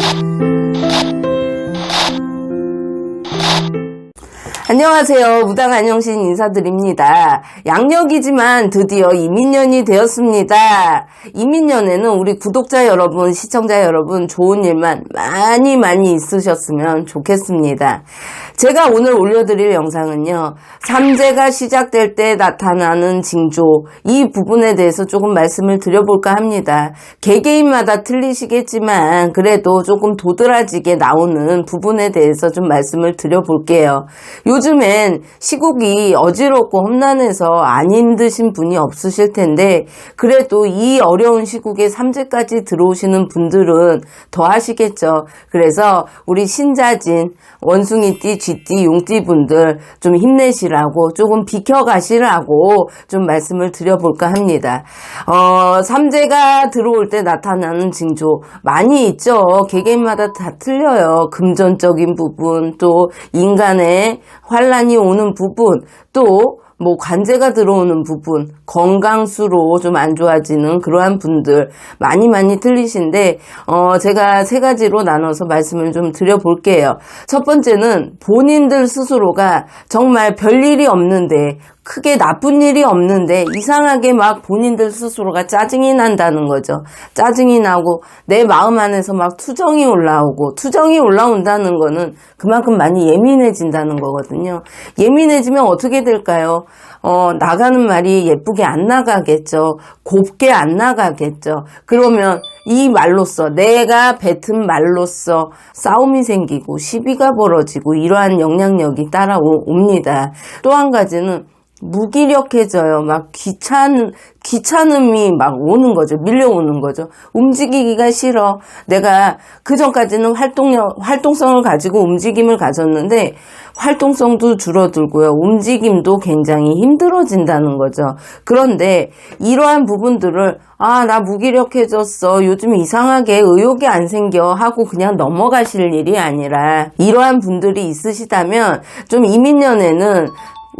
you 안녕하세요. 무당 안영신 인사드립니다. 양력이지만 드디어 이민년이 되었습니다. 이민년에는 우리 구독자 여러분, 시청자 여러분 좋은 일만 많이 많이 있으셨으면 좋겠습니다. 제가 오늘 올려드릴 영상은요. 삼재가 시작될 때 나타나는 징조 이 부분에 대해서 조금 말씀을 드려볼까 합니다. 개개인마다 틀리시겠지만 그래도 조금 도드라지게 나오는 부분에 대해서 좀 말씀을 드려볼게요. 요 즘엔 시국이 어지럽고 험난해서 안 힘드신 분이 없으실 텐데 그래도 이 어려운 시국에 삼재까지 들어오시는 분들은 더 하시겠죠. 그래서 우리 신자진 원숭이띠, 쥐띠, 용띠 분들 좀 힘내시라고 조금 비켜가시라고 좀 말씀을 드려볼까 합니다. 어, 삼재가 들어올 때 나타나는 징조 많이 있죠. 개개인마다 다 틀려요. 금전적인 부분, 또 인간의 환란이 오는 부분, 또 뭐 관제가 들어오는 부분, 건강수로 좀 안 좋아지는 그러한 분들 많이 많이 틀리신데 어 제가 세 가지로 나눠서 말씀을 좀 드려볼게요. 첫 번째는 본인들 스스로가 정말 별일이 없는데 크게 나쁜 일이 없는데 이상하게 막 본인들 스스로가 짜증이 난다는 거죠. 짜증이 나고 내 마음 안에서 막 투정이 올라오고 투정이 올라온다는 거는 그만큼 많이 예민해진다는 거거든요. 예민해지면 어떻게 될까요? 어, 나가는 말이 예쁘게 안 나가겠죠. 곱게 안 나가겠죠. 그러면 이 말로써 내가 뱉은 말로써 싸움이 생기고 시비가 벌어지고 이러한 영향력이 따라옵니다. 또 한 가지는 무기력해져요. 막 귀찮, 귀찮음이 막 오는 거죠. 밀려오는 거죠. 움직이기가 싫어. 내가 그 전까지는 활동력, 활동성을 가지고 움직임을 가졌는데 활동성도 줄어들고요. 움직임도 굉장히 힘들어진다는 거죠. 그런데 이러한 부분들을 아, 나 무기력해졌어. 요즘 이상하게 의욕이 안 생겨. 하고 그냥 넘어가실 일이 아니라 이러한 분들이 있으시다면 좀 이민년에는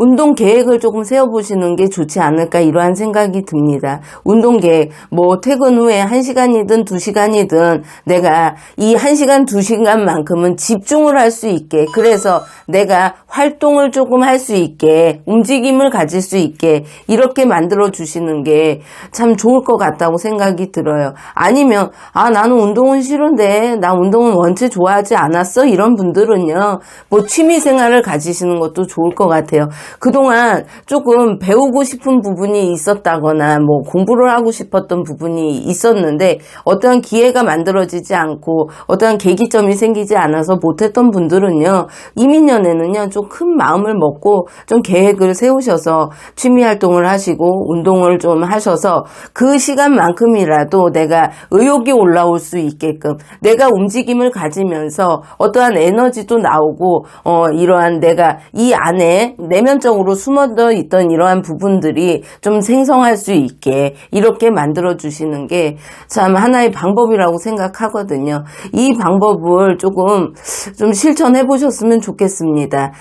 운동 계획을 조금 세워보시는 게 좋지 않을까 이러한 생각이 듭니다. 운동 계획, 뭐 퇴근 후에 1시간이든 2시간이든 내가 이 1시간, 2시간만큼은 집중을 할 수 있게 그래서 내가 활동을 조금 할 수 있게 움직임을 가질 수 있게 이렇게 만들어 주시는 게 참 좋을 것 같다고 생각이 들어요. 아니면 아 나는 운동은 싫은데 나 운동은 원체 좋아하지 않았어 이런 분들은요 뭐 취미 생활을 가지시는 것도 좋을 것 같아요. 그동안 조금 배우고 싶은 부분이 있었다거나 뭐 공부를 하고 싶었던 부분이 있었는데 어떠한 기회가 만들어지지 않고 어떠한 계기점이 생기지 않아서 못했던 분들은요 이민년에는요 좀 큰 마음을 먹고 좀 계획을 세우셔서 취미 활동을 하시고 운동을 좀 하셔서 그 시간만큼이라도 내가 의욕이 올라올 수 있게끔 내가 움직임을 가지면서 어떠한 에너지도 나오고 어 이러한 내가 이 안에 내면 적으로 숨어져 있던 이러한 부분들이 좀 생성할 수 있게 이렇게 만들어 주시는 게 참 하나의 방법이라고 생각하거든요. 이 방법을 조금 좀 실천해 보셨으면 좋겠습니다.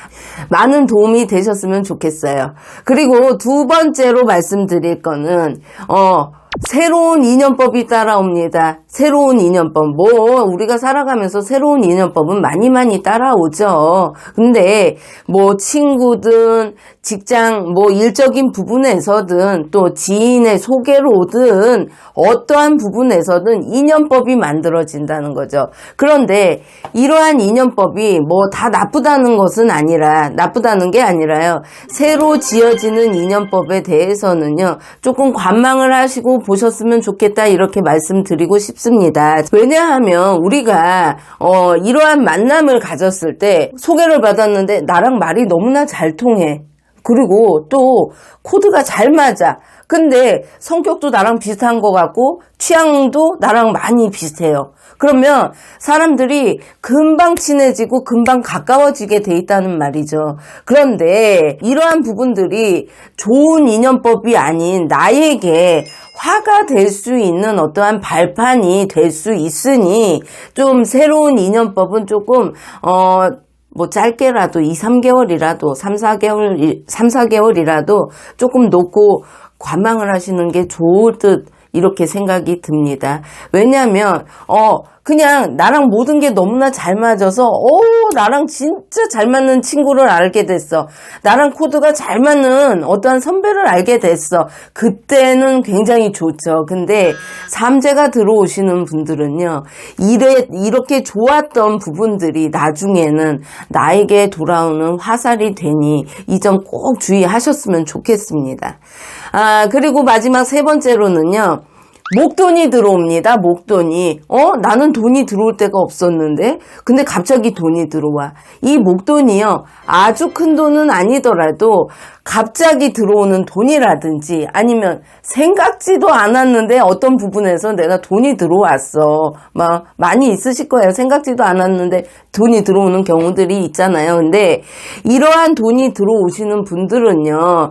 많은 도움이 되셨으면 좋겠어요. 그리고 두 번째로 말씀드릴 거는 어 새로운 인연법이 따라옵니다. 새로운 인연법. 뭐, 우리가 살아가면서 새로운 인연법은 많이 많이 따라오죠. 근데, 뭐, 친구든, 직장, 뭐, 일적인 부분에서든, 또 지인의 소개로든, 어떠한 부분에서든 인연법이 만들어진다는 거죠. 그런데, 이러한 인연법이 뭐, 다 나쁘다는 것은 아니라, 나쁘다는 게 아니라요. 새로 지어지는 인연법에 대해서는요, 조금 관망을 하시고 보셨으면 좋겠다, 이렇게 말씀드리고 싶습니다. 왜냐하면 우리가 어, 이러한 만남을 가졌을 때 소개를 받았는데 나랑 말이 너무나 잘 통해. 그리고 또 코드가 잘 맞아. 근데 성격도 나랑 비슷한 것 같고 취향도 나랑 많이 비슷해요. 그러면 사람들이 금방 친해지고 금방 가까워지게 돼 있다는 말이죠. 그런데 이러한 부분들이 좋은 인연법이 아닌 나에게 화가 될 수 있는 어떠한 발판이 될 수 있으니 좀 새로운 인연법은 조금 어 뭐 짧게라도 2, 3개월이라도 3, 4개월 3, 4개월이라도 조금 놓고 관망을 하시는 게 좋을 듯 이렇게 생각이 듭니다. 왜냐하면 어 그냥 나랑 모든 게 너무나 잘 맞아서 오 나랑 진짜 잘 맞는 친구를 알게 됐어. 나랑 코드가 잘 맞는 어떠한 선배를 알게 됐어. 그때는 굉장히 좋죠. 근데 삼재가 들어오시는 분들은요. 이래 이렇게 좋았던 부분들이 나중에는 나에게 돌아오는 화살이 되니 이 점 꼭 주의하셨으면 좋겠습니다. 아, 그리고 마지막 세 번째로는요. 목돈이 들어옵니다. 목돈이. 어? 나는 돈이 들어올 때가 없었는데. 근데 갑자기 돈이 들어와. 이 목돈이요. 아주 큰 돈은 아니더라도 갑자기 들어오는 돈이라든지 아니면 생각지도 않았는데 어떤 부분에서 내가 돈이 들어왔어. 막 많이 있으실 거예요. 생각지도 않았는데 돈이 들어오는 경우들이 있잖아요. 근데 이러한 돈이 들어오시는 분들은요.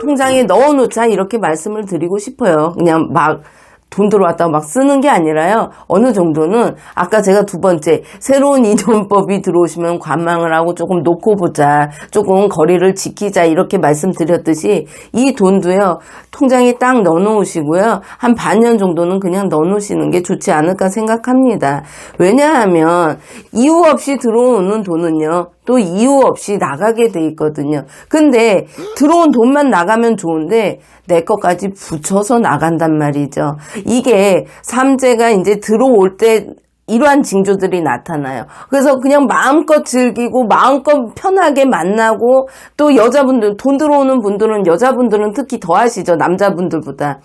통장에 넣어놓자 이렇게 말씀을 드리고 싶어요. 그냥 막 돈 들어왔다고 막 쓰는 게 아니라요. 어느 정도는 아까 제가 두 번째 새로운 이전법이 들어오시면 관망을 하고 조금 놓고 보자. 조금 거리를 지키자 이렇게 말씀드렸듯이 이 돈도요. 통장에 딱 넣어놓으시고요. 한 반년 정도는 그냥 넣어놓으시는 게 좋지 않을까 생각합니다. 왜냐하면 이유 없이 들어오는 돈은요. 또 이유 없이 나가게 돼 있거든요. 근데 들어온 돈만 나가면 좋은데 내 것까지 붙여서 나간단 말이죠. 이게 삼재가 이제 들어올 때 이러한 징조들이 나타나요. 그래서 그냥 마음껏 즐기고 마음껏 편하게 만나고 또 여자분들 돈 들어오는 분들은 여자분들은 특히 더 하시죠. 남자분들보다.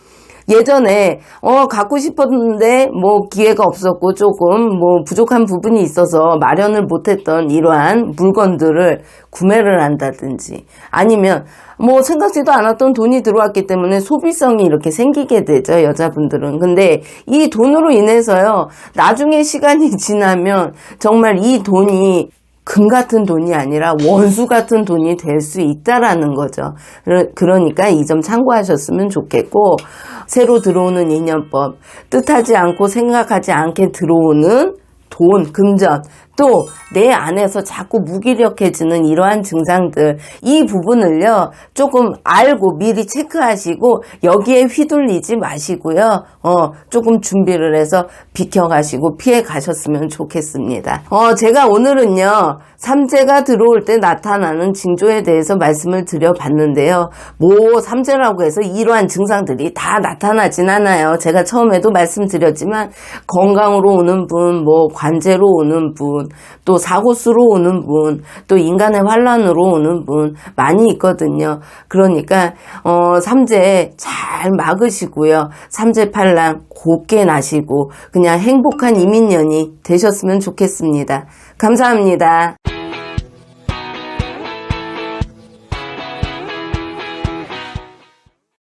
예전에 어 갖고 싶었는데 뭐 기회가 없었고 조금 뭐 부족한 부분이 있어서 마련을 못했던 이러한 물건들을 구매를 한다든지 아니면 뭐 생각지도 않았던 돈이 들어왔기 때문에 소비성이 이렇게 생기게 되죠 여자분들은. 근데 이 돈으로 인해서요 나중에 시간이 지나면 정말 이 돈이 금 같은 돈이 아니라 원수 같은 돈이 될 수 있다라는 거죠. 그러- 그러니까 이 점 참고하셨으면 좋겠고 새로 들어오는 인연법 뜻하지 않고 생각하지 않게 들어오는 돈, 금전, 또 내 안에서 자꾸 무기력해지는 이러한 증상들, 이 부분을요, 조금 알고 미리 체크하시고, 여기에 휘둘리지 마시고요, 어, 조금 준비를 해서 비켜가시고 피해 가셨으면 좋겠습니다. 어, 제가 오늘은요, 삼재가 들어올 때 나타나는 징조에 대해서 말씀을 드려봤는데요, 뭐, 삼재라고 해서 이러한 증상들이 다 나타나진 않아요. 제가 처음에도 말씀드렸지만, 건강으로 오는 분, 뭐, 관제로 오는 분, 또 사고수로 오는 분, 또 인간의 환란으로 오는 분 많이 있거든요. 그러니까 어 삼재 잘 막으시고요. 삼재 팔랑 곱게 나시고 그냥 행복한 이민년이 되셨으면 좋겠습니다. 감사합니다.